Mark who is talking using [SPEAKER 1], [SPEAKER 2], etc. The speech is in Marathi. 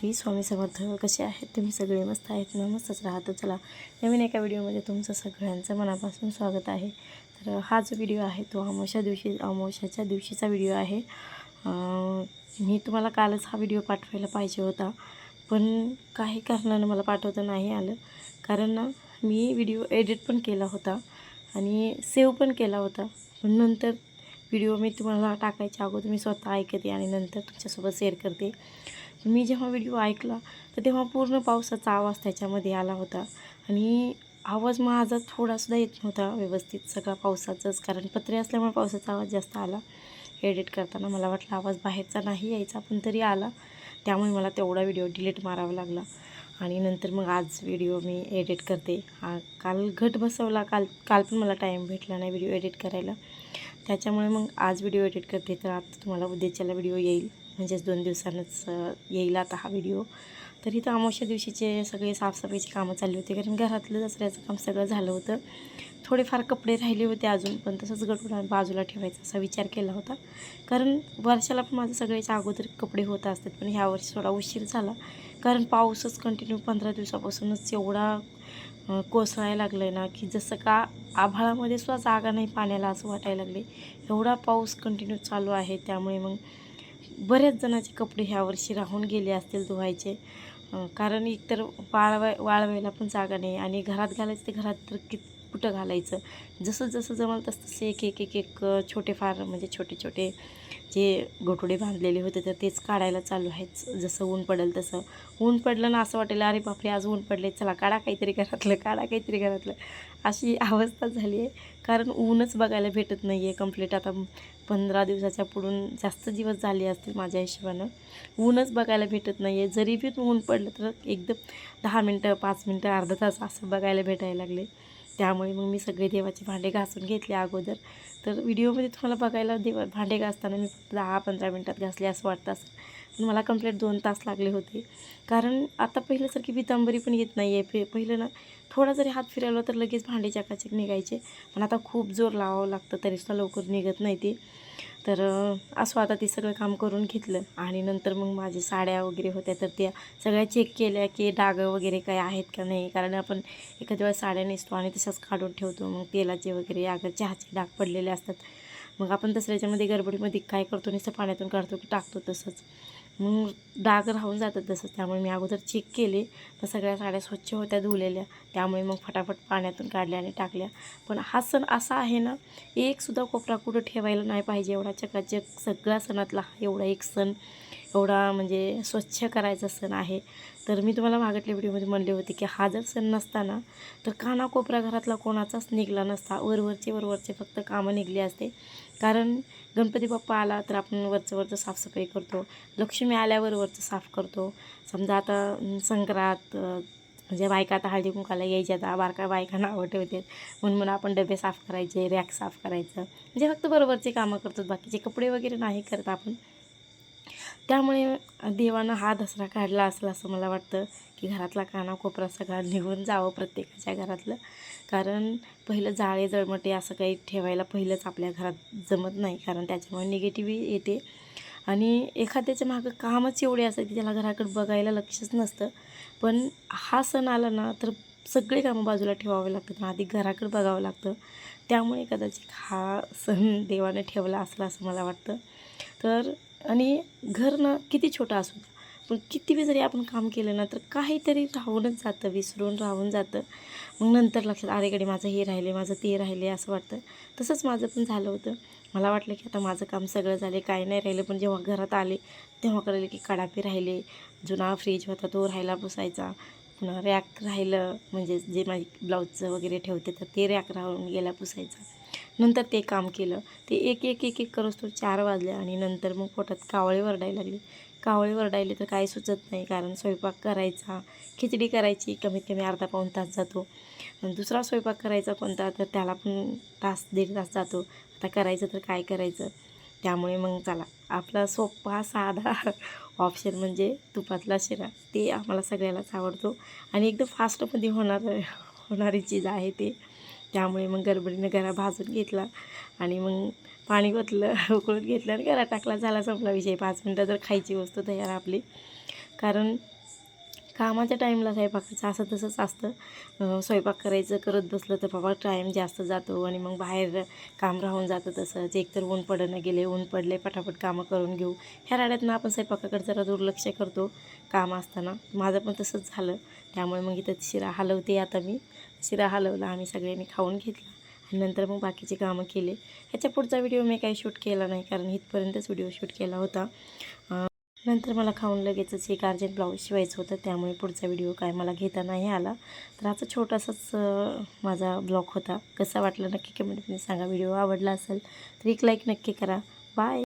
[SPEAKER 1] श्री स्वामी समर्थ. कसे आहेत? तुम्ही सगळे मस्त आहेत ना? मस्तच राहतं. चला नवीन एका व्हिडिओमध्ये तुमचं सगळ्यांचं मनापासून स्वागत आहे. तर हा जो व्हिडिओ आहे तो अमावश्या दिवशी अमावश्याच्या दिवशीचा व्हिडिओ आहे. मी तुम्हाला कालच हा व्हिडिओ पाठवायला पाहिजे होता. पण काही कारणानं मला पाठवता नाही आलं. कारण ना मी व्हिडिओ एडिट पण केला होता आणि सेव्ह पण केला होता. पण नंतर व्हिडिओ मी तुम्हाला टाकायच्या अगोदर मी स्वतः ऐकते आणि नंतर तुमच्यासोबत शेअर करते. मी जेव्हा व्हिडिओ ऐकला तर तेव्हा पूर्ण पावसाचा आवाज त्याच्यामध्ये आला होता. आणि आवाज माझा थोडासुद्धा येत नव्हता व्यवस्थित. सगळा पावसाचाच कारण पत्रे असल्यामुळे पावसाचा आवाज जास्त आला. एडिट करताना मला वाटलं आवाज बाहेरचा नाही यायचा पण तरी आला. त्यामुळे मला तेवढा व्हिडिओ डिलीट मारावा लागला. आणि नंतर मग आज व्हिडिओ मी एडिट करते. हा काल घट बसवला. काल काल पण मला टाईम भेटला नाही व्हिडिओ एडिट करायला. त्याच्यामुळे मग आज व्हिडिओ एडिट करते तर आता तुम्हाला उद्याच्याला व्हिडिओ येईल. म्हणजेच दोन दिवसांनाच येईल आता हा व्हिडिओ तर इथं अमावस्या दिवशीचे सगळे साफसफाईची कामं चालली होती कारण घरातलं दसऱ्याचं काम सगळं झालं होतं. थोडेफार कपडे राहिले होते अजून पण तसंच गडबड बाजूला ठेवायचा असा विचार केला होता. कारण वर्षाला पण माझं सगळ्याच्या अगोदर कपडे होत असतात पण ह्या वर्षी थोडा उशीर झाला. कारण पाऊसच कंटिन्यू पंधरा दिवसापासूनच एवढा कोसळायला लागलं आहे ना की जसं का आभाळामध्ये सुद्धा जागा नाही पाण्याला असं वाटायला लागले एवढा पाऊस कंटिन्यू चालू आहे त्यामुळे मग बऱ्याच जणांचे कपडे ह्या वर्षी राहून गेले असतील धुवायचे. कारण एकतर वाळवाय वाळवायला पण जागा नाही आणि घरात घालायचं ते घरात तर कित कुठं घालायचं? जसं जसं जमलं तसं तसे एक एक एक एक छोटे फार म्हणजे छोटे छोटे जे गोठोडे बांधलेले होते तर तेच काढायला चालू आहेत. जसं ऊन पडेल तसं. ऊन पडलं ना असं वाटेल अरे बापरे आज ऊन पडले चला काढा काहीतरी घरातलं काढा काहीतरी घरातलं. अशी अवस्था झाली आहे. कारण ऊनच बघायला भेटत नाही आहे कंप्लीट आता पंधरा दिवसाच्या पुढून जास्त दिवस झाले असतील माझ्या हिशोबानं. ऊनच बघायला भेटत नाही आहे. जरी बी ऊन पडलं तर एकदम दहा मिनटं पाच मिनटं अर्धा तास असं बघायला भेटायला लागले. त्यामुळे मग मी सगळे देवाचे भांडे घासून घेतले अगोदर. तर व्हिडिओमध्ये तुम्हाला बघायला देवा भांडे घासताना मी फक्त दहा पंधरा मिनटात घासले असं वाटतं असं. पण मला कंप्लीट दोन तास लागले होते. कारण आता पहिल्यासारखी पितांबरी पण येत नाही आहे पे पहिलं ना थोडा जरी हात फिरवला तर लगेच भांडे चकाचक निघायचे. पण आता खूप जोर लावावं लागतं. तरीसुद्धा लवकर निघत नाही ते. तर असं आता ते सगळं काम करून घेतलं. आणि नंतर मग माझ्या साड्या वगैरे होत्या तर त्या सगळ्या चेक केल्या की डागं वगैरे काय आहेत का नाही. कारण आपण एखाद्या वेळा साड्या नेसतो आणि तशाच काढून ठेवतो मग तेलाचे वगैरे अगर चहाचे डाग पडलेले असतात. मग आपण दसऱ्याच्यामध्ये गडबडीमध्ये काय करतो नुसतं पाण्यातून काढतो की टाकतो तसंच. मग डाग राहून जातात तसं. त्यामुळे मी अगोदर चेक केले तर सगळ्या साड्या स्वच्छ होत्या धुवलेल्या त्यामुळे मग फटाफट पाण्यातून काढल्या आणि टाकल्या. पण हा सण असा आहे ना एकसुद्धा कोपरा कुठं ठेवायला नाही पाहिजे. एवढा चकाचक सगळ्या सणातला हा एवढा एक सण. एवढा म्हणजे स्वच्छ करायचा सण आहे. तर मी तुम्हाला मागटल्या व्हिडिओमध्ये म्हणले होते की हा जर सण नसताना तर कानाकोपरा घरातला कोणाचाच निघला नसता. वरवरचे वरवरचे फक्त कामं निघली असते. कारण गणपती बाप्पा आला तर आपण वरचं वरचं साफसफाई करतो. लक्ष्मी आल्यावर वरचं साफ करतो. समजा आता संक्रांत म्हणजे बायका आता हळदी कुंकाला यायच्या आता बारका बायकांना नावं ठेवतात. म्हणून म्हणून आपण डबे साफ करायचे रॅक साफ करायचं. म्हणजे फक्त बरोबरचे कामं करतो. बाकीचे कपडे वगैरे नाही करत आपण. त्यामुळे देवानं हा दसरा काढला असला असं मला वाटतं की घरातला कानाकोपरा सगळा निघून जावं प्रत्येकाच्या घरातलं. कारण पहिलं जाळे जळमटे असं काही ठेवायला पहिलंच आपल्या घरात जमत नाही कारण त्याच्यामुळे निगेटिव्ह येते. आणि एखाद्याच्या मागं कामच एवढे असतं की त्याला घराकडे बघायला लक्षच नसतं. पण हा सण आला ना तर सगळे कामं बाजूला ठेवावे लागतात आधी घराकडे बघावं लागतं. त्यामुळे कदाचित हा सण देवाने ठेवला असला असं मला वाटतं. तर आणि घर ना किती छोटं असू द्या पण किती बी जरी आपण काम केलं ना तर काहीतरी राहूनच जातं विसरून राहून जातं. मग नंतर लक्षात अरेकडे माझं हे राहिले माझं ते राहिले असं वाटतं. तसंच माझं पण झालं होतं. मला वाटलं की आता माझं काम सगळं झाले काय नाही राहिलं. पण जेव्हा घरात आले तेव्हा कळलं की कडापे राहिले. जुना फ्रीज होता तो राहिला पुसायचा. पुन्हा रॅक राहिलं. म्हणजे जे माझी ब्लाऊजचं वगैरे ठेवते तर ते रॅक राहून गेला पुसायचा. नंतर ते काम केलं. ते एक एक एक एक करत तो चार वाजले आणि नंतर मग पोटात कावळे वरडायला लागले. कावळे वरडायले तर काही सुचत नाही कारण स्वयंपाक करायचा. खिचडी करायची कमीत कमी अर्धा पाऊण तास जातो. दुसरा स्वयंपाक करायचा कोणता तर त्याला पण तास दीड तास जातो. आता करायचं तर काय करायचं? त्यामुळे मग चला. आपला सोपा साधा ऑप्शन म्हणजे तुपातला शिरा. ते आम्हाला सगळ्यालाच आवडतो. आणि एकदम फास्टमध्ये होणार होणारी चीज आहे ते. त्यामुळे मग गडबडीनं गरा भाजून घेतला आणि मग पाणी ओतलं उकळून घेतलं आणि गरा टाकला. झाला संपला विषय. पाच मिनटं तर खायची वस्तू तयार आपली. कारण कामाच्या टाईमला स्वयंपाकाचं असं तसंच असतं. स्वयंपाक करायचं करत बसलं तर बाबा टाईम जास्त जातो आणि मग बाहेर काम राहून जातं तसंच एकतर ऊन पडणं गेले ऊन पडले पटापट कामं करून घेऊ. ह्या राड्यातनं आपण स्वयंपाकाकडे जरा दुर्लक्ष करतो. काम असताना. माझं पण तसंच झालं. त्यामुळे मग इथं शिरा हलवते आता मी. शिरा हलवला आम्ही सगळ्यांनी खाऊन घेतला. आणि नंतर मग बाकीचे कामं केले. ह्याच्या पुढचा व्हिडिओ मी काही शूट केला नाही कारण इथपर्यंतच व्हिडिओ शूट केला होता. नंतर मला खाऊन लगेचच एक अर्जंट ब्लाऊज शिवायचं होतं त्यामुळे पुढचा व्हिडिओ काय मला घेता नाही आला. तर आजचा छोटासाच माझा ब्लॉग होता. कसा वाटला नक्की कमेंटमध्ये सांगा. व्हिडिओ आवडला असेल तर एक लाईक नक्की करा. बाय!